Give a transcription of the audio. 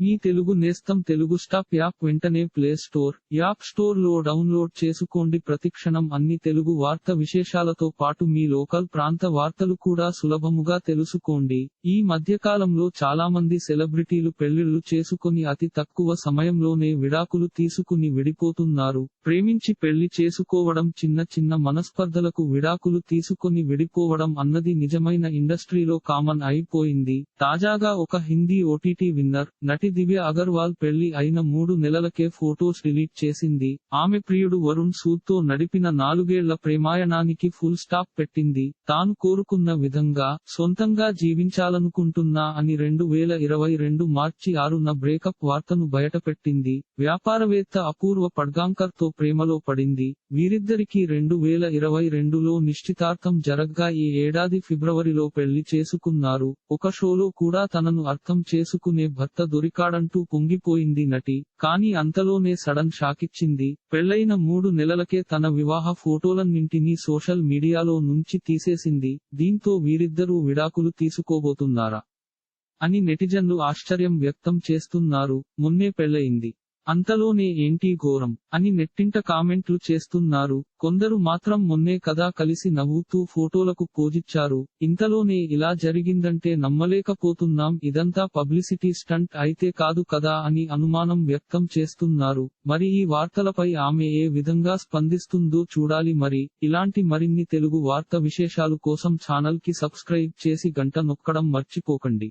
మీ తెలుగు నేస్తం Telugu stop app వెంటనే play store app స్టోర్లో డౌన్లోడ్ చేసుకోండి. ప్రతిక్షణం అన్ని తెలుగు వార్త విశేషాలతో పాటు మీ లోకల్ ప్రాంత వార్తలు కూడా సులభముగా తెలుసుకోండి. ఈ మధ్యకాలంలో చాలా మంది సెలబ్రిటీలు పెళ్ళిళ్ళు చేసుకొని అతి తక్కువ సమయంలోనే విడాకులు తీసుకుని విడిపోతున్నారు. ప్రేమించి పెళ్ళి చేసుకోవడం చిన్న చిన్న మనస్పర్ధలకు విడాకులు తీసుకొని విడిపోవడం అన్నది నిజమైన ఇండస్ట్రీలో కామన్ అయిపోయింది. తాజాగా ఒక హిందీ ఓటీటీ విన్నర్ నటి దివ్య అగర్వాల్ పెళ్ళి అయిన మూడు నెలలకే ఫోటోస్ డిలీట్ చేసింది. ఆమె ప్రియుడు వరుణ్ సూద్తో నడిపిన నాలుగేళ్ళ ప్రేమాయణానికి ఫుల్ స్టాప్ పెట్టింది. తాను కోరుకున్న విధంగా సొంతంగా జీవించాలనుకుంటున్నా అని రెండు వేల ఇరవై రెండు మార్చి ఆరున బ్రేకప్ వార్తను బయటపెట్టింది. వ్యాపారవేత్త అపూర్వ పడ్గాంకర్తో ప్రేమలో పడింది. వీరిద్దరికీ రెండు వేల ఇరవై రెండులో నిశ్చితార్థం జరగ్గా ఈ ఏడాది ఫిబ్రవరిలో పెళ్ళి చేసుకున్నారు. ఒక షోలో కూడా తనను అర్థం చేసుకునే భర్త దొరికాడంటూ పొంగిపోయింది నటి. కానీ అంతలోనే సడన్ షాకిచ్చింది పెళ్ళైన మూడు నెలలకే తన వివాహ ఫోటోలన్నింటినీ సోషల్ మీడియాలో నుంచి తీసేసింది. దీంతో వీరిద్దరూ విడాకులు తీసుకోబోతున్నారా అని నెటిజన్లు ఆశ్చర్యం వ్యక్తం చేస్తున్నారు. మొన్నే పెళ్ళయింది. అంతలోనే ఏంటి ఘోరం అని నెట్టింట కామెంట్లు చేస్తున్నారు. కొందరు మాత్రం మొన్నే కదా కలిసి నవ్వుతూ ఫోటోలకు పోజిచ్చారు. ఇంతలోనే ఇలా జరిగిందంటే నమ్మలేకపోతున్నాం. ఇదంతా పబ్లిసిటీ స్టంట్ అయితే కాదు కదా అని అనుమానం వ్యక్తం చేస్తున్నారు. మరి ఈ వార్తలపై ఆమె ఏ విధంగా స్పందిస్తుందో చూడాలి మరి. ఇలాంటి మరిన్ని తెలుగు వార్త విశేషాలు కోసం ఛానల్కి సబ్స్క్రైబ్ చేసి గంట నొక్కడం మర్చిపోకండి.